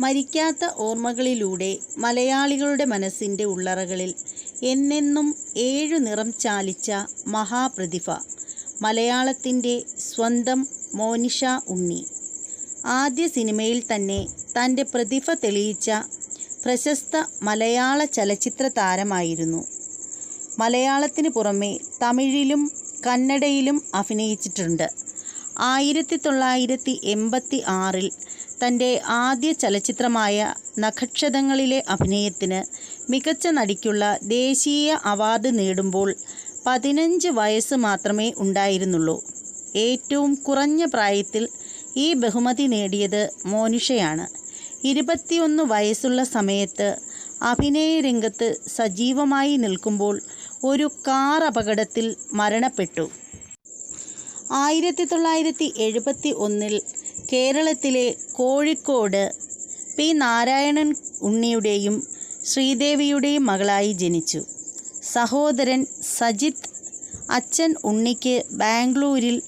മരിക്കാത്ത ഓർമ്മകളിലൂടെ മലയാളികളുടെ മനസ്സിന്റെ ഉള്ളറകളിൽ എന്നെന്നും ഏഴു നിറം ചാലിച്ച മഹാപ്രതിഭ മലയാളത്തിന്റെ സ്വന്തം മോനിഷ ഉണ്ണി. ആദ്യ സിനിമയിൽ തന്നെ തന്റെ പ്രതിഭ തെളിയിച്ച പ്രശസ്ത മലയാള ചലച്ചിത്ര താരമായിരുന്നു. മലയാളത്തിന് പുറമെ തമിഴിലും കന്നഡയിലും അഭിനയിച്ചിട്ടുണ്ട്. ആയിരത്തി തൊള്ളായിരത്തി എൺപത്തി ആറിൽ തന്റെ ആദ്യ ചലച്ചിത്രമായ നഖക്ഷതങ്ങളിലെ അഭിനയത്തിന് മികച്ച നടിക്കുള്ള ദേശീയ അവാർഡ് നേടുമ്പോൾ പതിനഞ്ച് വയസ്സ് മാത്രമേ ഉണ്ടായിരുന്നുള്ളൂ. ഏറ്റവും കുറഞ്ഞ പ്രായത്തിൽ ഈ ബഹുമതി നേടിയത് മോനിഷയാണ്. ഇരുപത്തിയൊന്ന് വയസ്സുള്ള സമയത്ത് അഭിനയ രംഗത്ത് സജീവമായി നിൽക്കുമ്പോൾ ഒരു കാർ അപകടത്തിൽ മരണപ്പെട്ടു. ആയിരത്തി തൊള്ളായിരത്തി എഴുപത്തി ഒന്നിൽ കേരളത്തിലെ കോഴിക്കോട് പി. നാരായണൻ ഉണ്ണിയുടെയും ശ്രീദേവിയുടെയും മകളായി ജനിച്ചു. സഹോദരൻ സജിത്ത് അച്ഛൻ ഉണ്ണിക്ക് ബാംഗ്ലൂരിൽ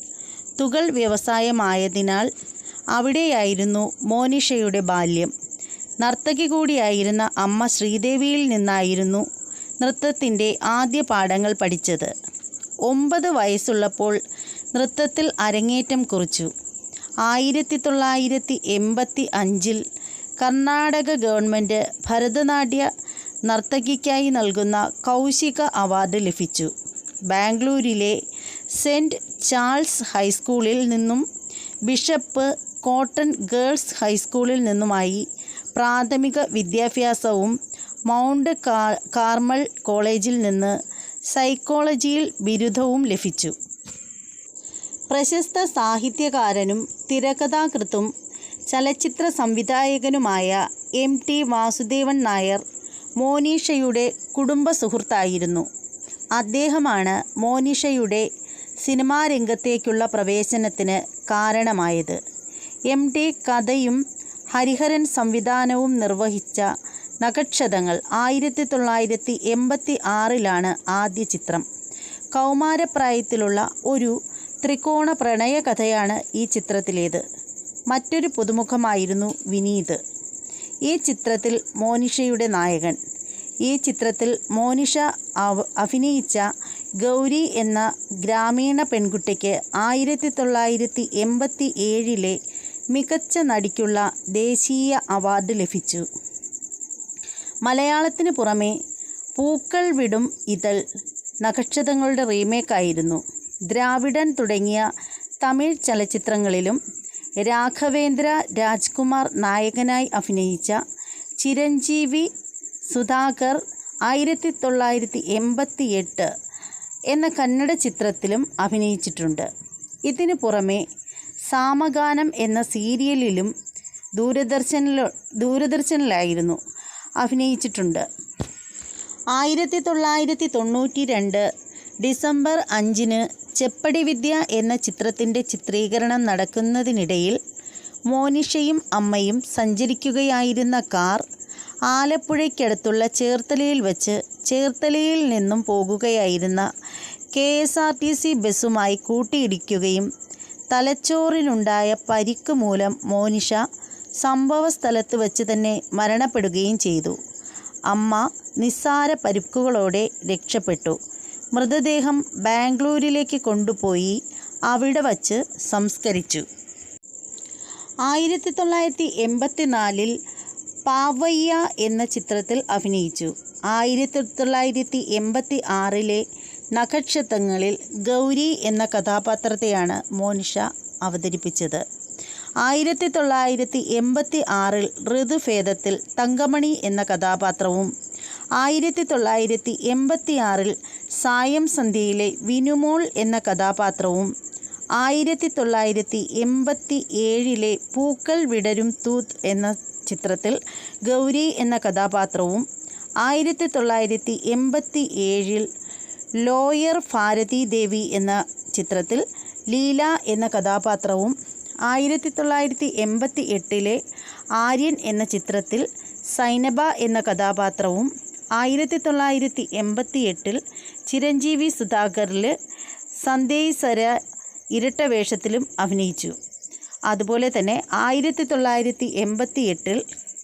തുകൽ വ്യവസായമായതിനാൽ അവിടെയായിരുന്നു മോനിഷയുടെ ബാല്യം. നർത്തകി കൂടിയായിരുന്ന അമ്മ ശ്രീദേവിയിൽ നിന്നായിരുന്നു നൃത്തത്തിന്റെ ആദ്യ പാഠങ്ങൾ പഠിച്ചത്. ഒമ്പത് വയസ്സുള്ളപ്പോൾ നൃത്തത്തിൽ അരങ്ങേറ്റം കുറിച്ചു. ആയിരത്തി തൊള്ളായിരത്തി എൺപത്തി അഞ്ചിൽ കർണാടക ഗവൺമെന്റ് ഭരതനാട്യ നർത്തകിക്കായി നൽകുന്ന കൗശിക അവാർഡ് ലഭിച്ചു. ബാംഗ്ലൂരിലെ സെന്റ് ചാൾസ് ഹൈസ്കൂളിൽ നിന്നും ബിഷപ്പ് കോട്ടൺ ഗേൾസ് ഹൈസ്കൂളിൽ നിന്നുമായി പ്രാഥമിക വിദ്യാഭ്യാസവും മൗണ്ട് കാർമൽ കോളേജിൽ നിന്ന് സൈക്കോളജിയിൽ ബിരുദവും ലഭിച്ചു. പ്രശസ്ത സാഹിത്യകാരനും തിരക്കഥാകൃത്തും ചലച്ചിത്ര സംവിധായകനുമായ എം ടി വാസുദേവൻ നായർ മോനീഷയുടെ കുടുംബ സുഹൃത്തായിരുന്നു. അദ്ദേഹമാണ് മോനിഷയുടെ സിനിമാ രംഗത്തേക്കുള്ള പ്രവേശനത്തിന് കാരണമായത്. എം ടി കഥയും ഹരിഹരൻ സംവിധാനവും നിർവഹിച്ച നഖക്ഷതങ്ങൾ ആയിരത്തി തൊള്ളായിരത്തി എൺപത്തി ആറിലാണ് ആദ്യ ചിത്രം. കൗമാരപ്രായത്തിലുള്ള ഒരു ത്രികോണ പ്രണയ കഥയാണ് ഈ ചിത്രത്തിലേത്. മറ്റൊരു പുതുമുഖമായിരുന്നു വിനീത്. ഈ ചിത്രത്തിൽ മോനിഷയുടെ നായകൻ. ഈ ചിത്രത്തിൽ മോനിഷ അഭിനയിച്ച ഗൗരി എന്ന ഗ്രാമീണ പെൺകുട്ടിക്ക് ആയിരത്തി തൊള്ളായിരത്തി എൺപത്തി ഏഴിലെ മികച്ച നടിക്കുള്ള ദേശീയ അവാർഡ് ലഭിച്ചു. മലയാളത്തിന് പുറമെ പൂക്കൾ വിടും ഇതൾ നക്ഷത്രങ്ങളുടെ റീമേക്കായിരുന്നു. ദ്രാവിഡൻ തുടങ്ങിയ തമിഴ് ചലച്ചിത്രങ്ങളിലും രാഘവേന്ദ്ര രാജ്കുമാർ നായകനായി അഭിനയിച്ച ചിരഞ്ജീവി സുധാകർ ആയിരത്തി തൊള്ളായിരത്തി എൺപത്തി എട്ട് എന്ന കന്നഡ ചിത്രത്തിലും അഭിനയിച്ചിട്ടുണ്ട്. ഇതിനു പുറമെ സാമഗാനം എന്ന സീരിയലിലും ദൂരദർശനിലോ ദൂരദർശനിലായിരുന്നു അഭിനയിച്ചിട്ടുണ്ട്. ആയിരത്തി തൊള്ളായിരത്തി തൊണ്ണൂറ്റി രണ്ട് ഡിസംബർ അഞ്ചിന് ചെപ്പടി വിദ്യ എന്ന ചിത്രത്തിന്റെ ചിത്രീകരണം നടക്കുന്നതിനിടയിൽ മോനിഷയും അമ്മയും സഞ്ചരിക്കുകയായിരുന്ന കാർ ആലപ്പുഴയ്ക്കടുത്തുള്ള ചേർത്തലയിൽ വച്ച് ചേർത്തലയിൽ നിന്നും പോകുകയായിരുന്ന K S R T C ബസ്സുമായി കൂട്ടിയിടിക്കുകയും തലച്ചോറിനുണ്ടായ പരിക്ക് മൂലം മോനിഷ സംഭവ സ്ഥലത്ത് വച്ച് തന്നെ മരണപ്പെടുകയും ചെയ്തു. അമ്മ നിസ്സാര പരിക്കുകളോടെ രക്ഷപ്പെട്ടു. മൃതദേഹം ബാംഗ്ലൂരിലേക്ക് കൊണ്ടുപോയി അവിടെ വച്ച് സംസ്കരിച്ചു. ആയിരത്തി തൊള്ളായിരത്തി എൺപത്തിനാലിൽ പാവയ്യ എന്ന ചിത്രത്തിൽ അഭിനയിച്ചു. ആയിരത്തി തൊള്ളായിരത്തി എൺപത്തി ആറിലെ നഖക്ഷത്രങ്ങളിൽ ഗൗരി എന്ന കഥാപാത്രത്തെയാണ് മോനിഷ അവതരിപ്പിച്ചത്. ആയിരത്തി തൊള്ളായിരത്തി എൺപത്തി ആറിൽ ഋതുഭേദത്തിൽ തങ്കമണി എന്ന കഥാപാത്രവും ആയിരത്തി തൊള്ളായിരത്തി എൺപത്തി ആറിൽ സായം സന്ധ്യയിലെ വിനുമോൾ എന്ന കഥാപാത്രവും ആയിരത്തി തൊള്ളായിരത്തി എൺപത്തി ഏഴിലെ പൂക്കൾ വിടരും തൂത്ത് എന്ന ചിത്രത്തിൽ ഗൗരി എന്ന കഥാപാത്രവും ആയിരത്തി തൊള്ളായിരത്തി എൺപത്തി ഏഴിൽ ലോയർ ഭാരതി ദേവി എന്ന ചിത്രത്തിൽ ലീല എന്ന കഥാപാത്രവും ആയിരത്തി തൊള്ളായിരത്തി എൺപത്തി എട്ടിലെ ആര്യൻ എന്ന ചിത്രത്തിൽ സൈനബ എന്ന കഥാപാത്രവും ആയിരത്തി തൊള്ളായിരത്തി എൺപത്തി എട്ടിൽ ചിരഞ്ജീവി സുധാകറിൽ സന്ദേശര ഇരട്ട വേഷത്തിലും അഭിനയിച്ചു. അതുപോലെ തന്നെ ആയിരത്തി തൊള്ളായിരത്തി എൺപത്തി എട്ടിൽ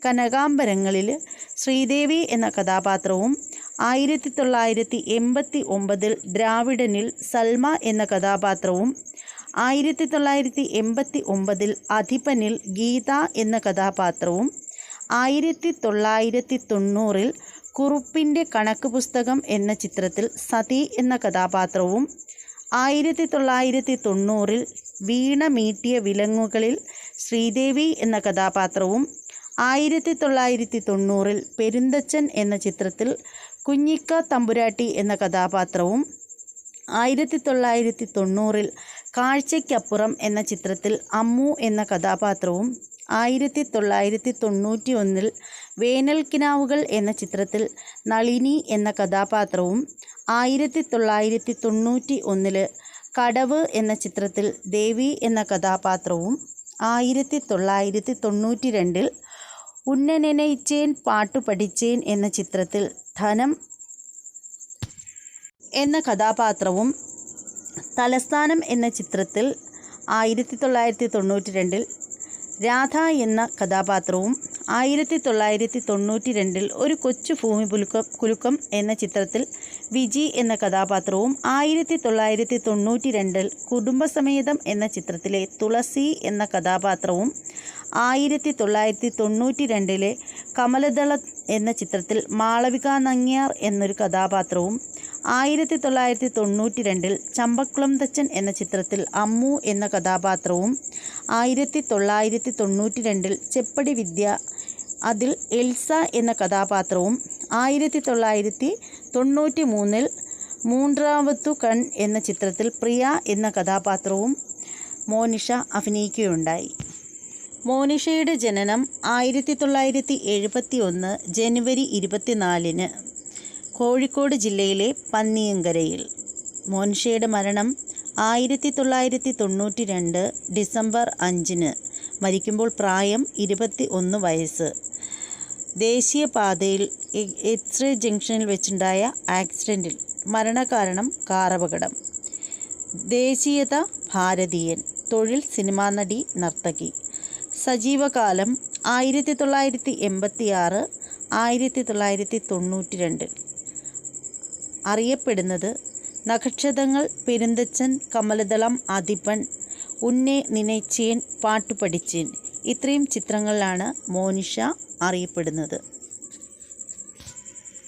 കനകാംബരങ്ങളിൽ ശ്രീദേവി എന്ന കഥാപാത്രവും ആയിരത്തി തൊള്ളായിരത്തി എൺപത്തി ഒമ്പതിൽ ദ്രാവിഡനിൽ സൽമ എന്ന കഥാപാത്രവും ആയിരത്തി തൊള്ളായിരത്തി എൺപത്തി ഒമ്പതിൽ അധിപനിൽ ഗീത എന്ന കഥാപാത്രവും ആയിരത്തി തൊള്ളായിരത്തി തൊണ്ണൂറിൽ കുറുപ്പിന്റെ കണക്ക് പുസ്തകം എന്ന ചിത്രത്തിൽ സതി എന്ന കഥാപാത്രവും ആയിരത്തി തൊള്ളായിരത്തി തൊണ്ണൂറിൽ വീണ മീട്ടിയ വിലങ്ങുകളിൽ ശ്രീദേവി എന്ന കഥാപാത്രവും ആയിരത്തി തൊള്ളായിരത്തി തൊണ്ണൂറിൽ പെരുന്തച്ചൻ എന്ന ചിത്രത്തിൽ കുഞ്ഞിക്ക തമ്പുരാട്ടി എന്ന കഥാപാത്രവും ആയിരത്തി തൊള്ളായിരത്തി തൊണ്ണൂറിൽ കാഴ്ചയ്ക്കപ്പുറം എന്ന ചിത്രത്തിൽ അമ്മു എന്ന കഥാപാത്രവും ആയിരത്തി തൊള്ളായിരത്തി തൊണ്ണൂറ്റി ഒന്നിൽ വേനൽക്കിനാവുകൾ എന്ന ചിത്രത്തിൽ നളിനി എന്ന കഥാപാത്രവും ആയിരത്തി തൊള്ളായിരത്തി തൊണ്ണൂറ്റി ഒന്നിൽ കടവ് എന്ന ചിത്രത്തിൽ ദേവി എന്ന കഥാപാത്രവും ആയിരത്തി തൊള്ളായിരത്തി തൊണ്ണൂറ്റി രണ്ടിൽ ഉന്നനെനയിച്ചേൻ പാട്ടു പഠിച്ചേൻ എന്ന ചിത്രത്തിൽ ധനം എന്ന കഥാപാത്രവും തലസ്ഥാനം എന്ന ചിത്രത്തിൽ ആയിരത്തി തൊള്ളായിരത്തി തൊണ്ണൂറ്റി രണ്ടിൽ രാധ എന്ന കഥാപാത്രവും ആയിരത്തി തൊള്ളായിരത്തി തൊണ്ണൂറ്റി രണ്ടിൽ ഒരു കൊച്ചു ഭൂമി പുലുക്കം കുലുക്കം എന്ന ചിത്രത്തിൽ വിജി എന്ന കഥാപാത്രവും ആയിരത്തി തൊള്ളായിരത്തി തൊണ്ണൂറ്റി രണ്ടിൽ കുടുംബസമേതം എന്ന ചിത്രത്തിലെ തുളസി എന്ന കഥാപാത്രവും ആയിരത്തി തൊള്ളായിരത്തി തൊണ്ണൂറ്റി രണ്ടിലെ കമലദള എന്ന ചിത്രത്തിൽ മാളവിക നങ്ങിയാർ എന്നൊരു കഥാപാത്രവും ആയിരത്തി തൊള്ളായിരത്തി തൊണ്ണൂറ്റി രണ്ടിൽ ചമ്പക്കുളം തച്ചൻ എന്ന ചിത്രത്തിൽ അമ്മു എന്ന കഥാപാത്രവും ആയിരത്തി തൊള്ളായിരത്തി തൊണ്ണൂറ്റി രണ്ടിൽ ചെപ്പടി വിദ്യ അതിൽ എൽസ എന്ന കഥാപാത്രവും ആയിരത്തി തൊള്ളായിരത്തി തൊണ്ണൂറ്റി മൂന്നിൽ മൂന്നാമത്തു കൺ എന്ന ചിത്രത്തിൽ പ്രിയ എന്ന കഥാപാത്രവും മോനിഷ അഭിനയിക്കുകയുണ്ടായി. മോനിഷയുടെ ജനനം ആയിരത്തി തൊള്ളായിരത്തി എഴുപത്തി ഒന്ന് ജനുവരി ഇരുപത്തിനാലിന് കോഴിക്കോട് ജില്ലയിലെ പന്നിയങ്കരയിൽ. മോനിഷയുടെ മരണം ആയിരത്തി തൊള്ളായിരത്തി തൊണ്ണൂറ്റി രണ്ട് ഡിസംബർ അഞ്ചിന് മരിക്കുമ്പോൾ പ്രായം ഇരുപത്തി ഒന്ന് വയസ്സ്. ദേശീയപാതയിൽ എക്സ്റേ ജംഗ്ഷനിൽ വെച്ചുണ്ടായ ആക്സിഡന്റിൽ മരണകാരണം കാറപകടം. ദേശീയത ഭാരതീയൻ തൊഴിൽ സിനിമാ നടി നർത്തകി. സജീവകാലം ആയിരത്തി തൊള്ളായിരത്തി എൺപത്തി ആറ് ആയിരത്തി തൊള്ളായിരത്തി തൊണ്ണൂറ്റി രണ്ടിൽ അറിയപ്പെടുന്നത് നക്ഷതങ്ങൾ പെരുന്തച്ചൻ കമലദളം അതിപ്പൺ ഉന്നെ നിനച്ചേൻ പാട്ടുപഠിച്ചേൻ. ഇത്രയും ചിത്രങ്ങളിലാണ് മോനിഷ അറിയപ്പെടുന്നത്.